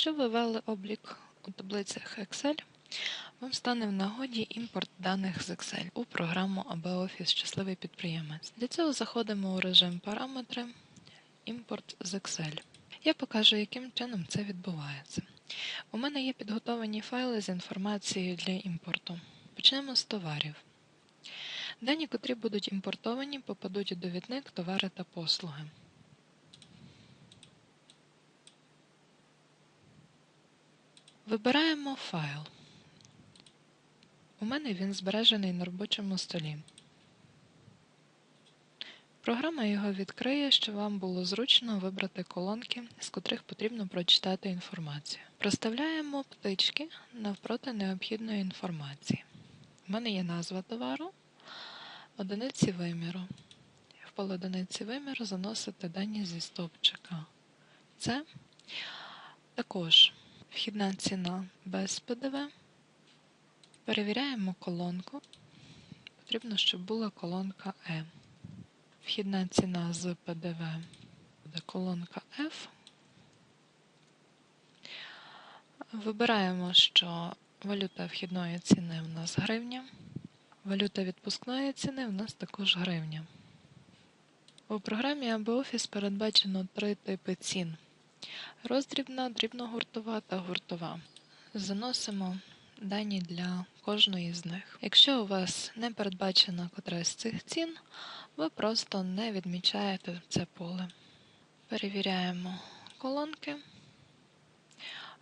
Якщо ви ввели облік у таблицях Excel, вам стане в нагоді імпорт даних з Excel у програму AB Office Щасливий підприємець. Для цього заходимо у режим Параметри, Імпорт з Excel. Я покажу, яким чином це відбувається. У мене є підготовлені файли з інформацією для імпорту. Почнемо з товарів. Дані, котрі будуть імпортовані, попадуть у довідник товари та послуги. Вибираємо файл. У мене він збережений на робочому столі. Програма його відкриє, щоб вам було зручно вибрати колонки, з котрих потрібно прочитати інформацію. Проставляємо птички навпроти необхідної інформації. У мене є назва товару, одиниці виміру. В поле одиниці виміру заносите дані зі стовпчика. Це також вхідна ціна без ПДВ. Перевіряємо колонку. Потрібно, щоб була колонка Е. Вхідна ціна з ПДВ буде колонка F. Вибираємо, що валюта вхідної ціни у нас гривня. Валюта відпускної ціни у нас також гривня. У програмі ABOFICE передбачено три типи цін: роздрібна, дрібногуртова та гуртова. Заносимо дані для кожної з них. Якщо у вас не передбачена котра з цих цін, ви просто не відмічаєте це поле. Перевіряємо колонки.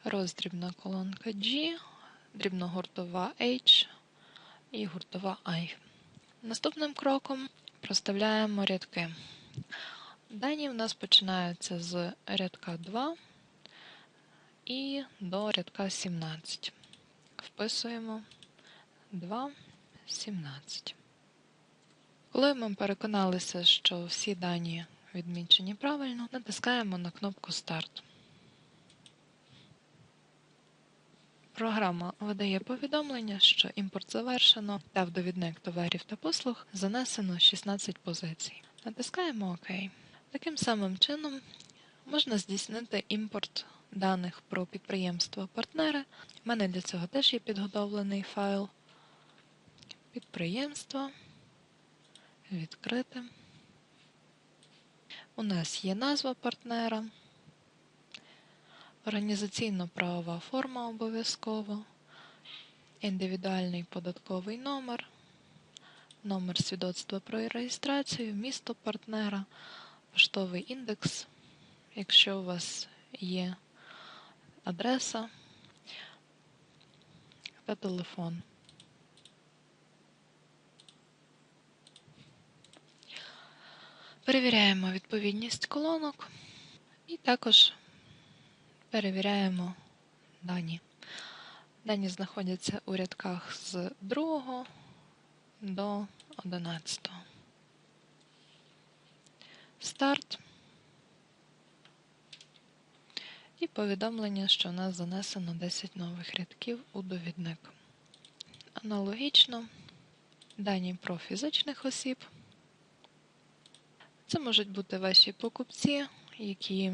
Роздрібна колонка G, дрібногуртова H і гуртова I. Наступним кроком проставляємо рядки. Дані в нас починаються з рядка 2 і до рядка 17. Вписуємо 2, 17. Коли ми переконалися, що всі дані відмічені правильно, натискаємо на кнопку Старт. Програма видає повідомлення, що імпорт завершено та в довідник товарів та послуг занесено 16 позицій. Натискаємо ОК. Таким самим чином можна здійснити імпорт даних про підприємство-партнери. У мене для цього теж є підготовлений файл. Підприємство. Відкрити. У нас є назва партнера. Організаційно-правова форма обов'язково, індивідуальний податковий номер, номер свідоцтва про реєстрацію, місто партнера, поштовий індекс, якщо у вас є адреса та телефон. Перевіряємо відповідність колонок і також перевіряємо дані. Дані знаходяться у рядках з 2 до 11. Старт. І повідомлення, що у нас занесено 10 нових рядків у довідник. Аналогічно дані про фізичних осіб. Це можуть бути ваші покупці, які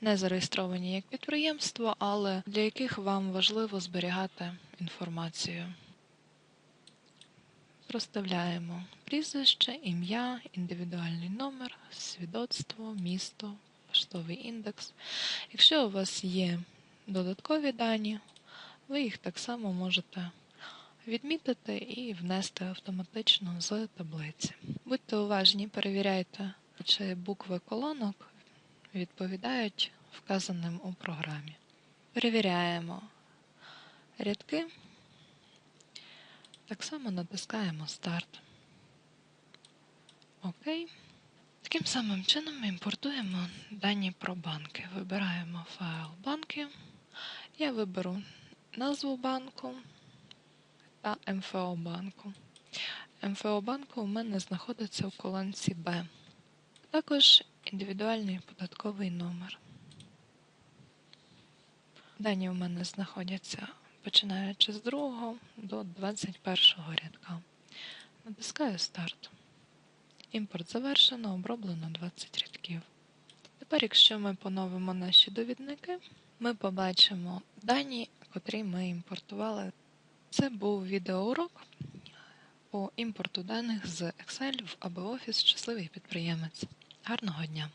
не зареєстровані як підприємство, але для яких вам важливо зберігати інформацію. Проставляємо прізвище, ім'я, індивідуальний номер, свідоцтво, місто, поштовий індекс. Якщо у вас є додаткові дані, ви їх так само можете відмітити і внести автоматично з таблиці. Будьте уважні, перевіряйте, чи букви колонок відповідають вказаним у програмі. Перевіряємо рядки. Так само натискаємо Старт. Окей. Таким самим чином ми імпортуємо дані про банки. Вибираємо файл банки. Я виберу назву банку та МФО банку. МФО банку у мене знаходиться в колонці Б. Також індивідуальний податковий номер. Дані у мене знаходяться починаючи з 2 до 21 рядка. Натискаю Старт. Імпорт завершено, оброблено 20 рядків. Тепер, якщо ми поновимо наші довідники, ми побачимо дані, котрі ми імпортували. Це був відеоурок по імпорту даних з Excel в Office Щасливий підприємець. Гарного дня!